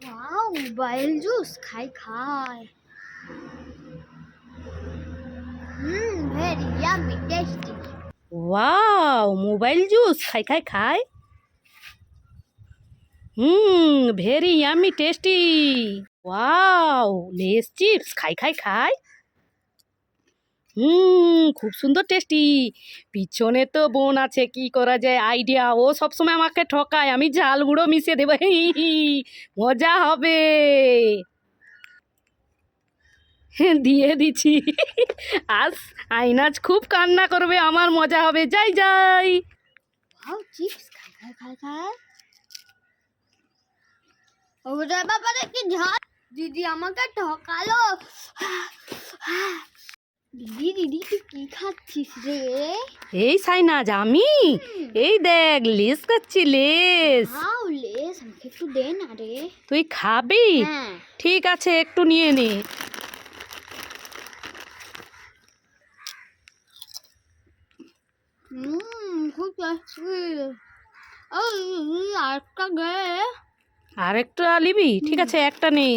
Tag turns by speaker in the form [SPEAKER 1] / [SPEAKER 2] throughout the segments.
[SPEAKER 1] Wow mobile juice খাই খাই হুম very yummy tasty
[SPEAKER 2] wow mobile juice খাই খাই খাই হুম very yummy tasty wow Lay's chips খাই খাই খাই হুম খুব সুন্দর টেস্টি পিছনে তো বোন আছে কি করা যায়? আইডিয়া ও সবসময় আমাকে ঠকায় আমি ঝাল গুঁড়ো মিশিয়ে দেবো। মজা হবে। হ্যাঁ, দিয়ে দিচ্ছি। আজ আইনাজ খুব কান্না করবে আমার মজা হবে। যাই যাই।
[SPEAKER 1] দিদি আমাকে ঠকালো। দিদি তুই কি খাচ্ছিস রে?
[SPEAKER 2] এই সাইনাজ আমি এই দেখ লেস খাচ্ছি লেস।
[SPEAKER 1] হাউ লেস আমাকে একটু দে না রে।
[SPEAKER 2] তুই খাবি?
[SPEAKER 1] হ্যাঁ।
[SPEAKER 2] ঠিক আছে একটু নিয়ে নে।
[SPEAKER 1] খুব আরেকটা গে
[SPEAKER 2] আর একটু নিবি? ঠিক আছে একটা নে।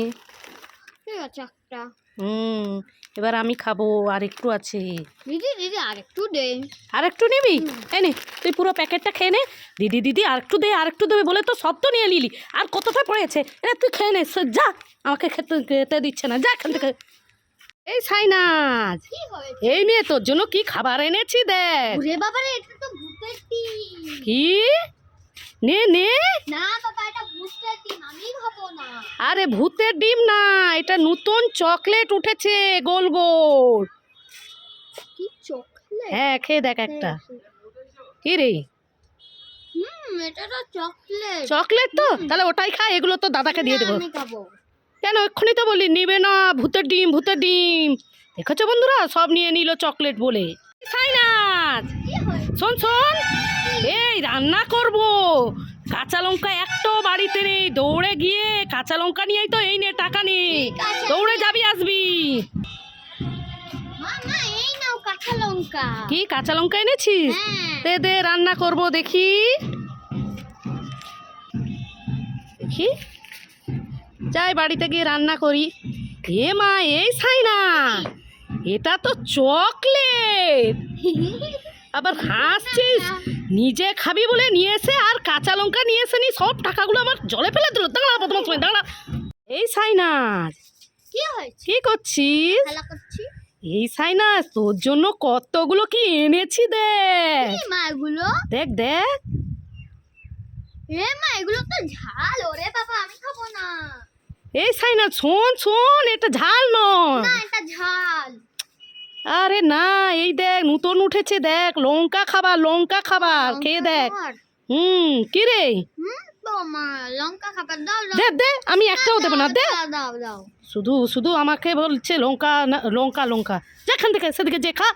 [SPEAKER 1] ঠিক আছে একটা।
[SPEAKER 2] হুম এবার আমি খাব আর একটু আছে।
[SPEAKER 1] দিদি দিদি আরেকটু দে।
[SPEAKER 2] আর একটু নিবি এই নে তুই পুরো প্যাকেটটা খেয়ে নে। দিদি দিদি আর একটু দে আর একটু দেবে বলে তো সব তো নিয়ে নিলি। আর কতটা পড়েছে? এটা তুই খেয়ে নে যা। আমাকে খেতে খেতে দিচ্ছে না। যা এখান থেকে। এই সাইনাজ
[SPEAKER 1] কি হয়েছে?
[SPEAKER 2] এই মেয়ে তোর জন্য কি খাবার এনেছি দেখ।
[SPEAKER 1] বাবা এটা তো
[SPEAKER 2] কি? নে নে।
[SPEAKER 1] না বাবা
[SPEAKER 2] আরে ভূতের ডিম না এটা নতুন চকলেট উঠেছে গোল গোল।
[SPEAKER 1] কি চকলেট?
[SPEAKER 2] হ্যাঁ খেয়ে দেখ একটা। কি রে?
[SPEAKER 1] চকলেট।
[SPEAKER 2] তো? তাহলে ওটাই খা এগুলো তো দাদাকে দিয়ে দেবো। কেন এক্ষুনি তো বললি নিবে না ভূতের ডিম ভূতের ডিম। দেখেছ বন্ধুরা? সব নিয়ে নিল চকলেট বলে। সাইনাজ
[SPEAKER 1] কি
[SPEAKER 2] শোন শোন। এই রান্না করব। কাঁচা লঙ্কা একটাও বাড়িতে নেই। দৌড়ে গিয়ে কাঁচা লঙ্কা নিয়েই তো এই নে টাকা নেই। দৌড়ে যাবি আসবি। কি কাঁচা লঙ্কা এনেছিস?
[SPEAKER 1] হ্যাঁ।
[SPEAKER 2] দে দে রান্না করব দেখি। দেখি। যাই বাড়িতে গিয়ে রান্না করি। এ মা এই সাইনা। এটা তো চকলেট। আবার হাসছিস নিজে খাবি বলে নিয়ে এসে আর কাঁচা লঙ্কা নিয়ে এসে নি সব টাকাগুলো আমার জলে ফেলে দিল। দাঁড়া প্রথম সময় দাঁড়া এই সাইনাজ
[SPEAKER 1] কি হয়েছে?
[SPEAKER 2] কি করছিস? এই সাইনাজ তোর জন্য কতগুলো কি এনেছি দেখ। দেখ দেখ।
[SPEAKER 1] এ মা এগুলো তো ঝাল ওরে বাবা আমি খাব না।
[SPEAKER 2] এই সাইনাজ শোন শোন এটা ঝাল নয়।
[SPEAKER 1] না এটা ঝাল
[SPEAKER 2] আরে না এই দেখ নূতন উঠেছে দেখ লঙ্কা খাবার লঙ্কা খাবার খেয়ে দেখ। হুম কি রে? দে দে আমি একটাও দেবো না দে।
[SPEAKER 1] দাও দাও দাও।
[SPEAKER 2] শুধু শুধু আমাকে বলছে লঙ্কা লঙ্কা লঙ্কা। যেখান থেকে সেদিকে যে খা।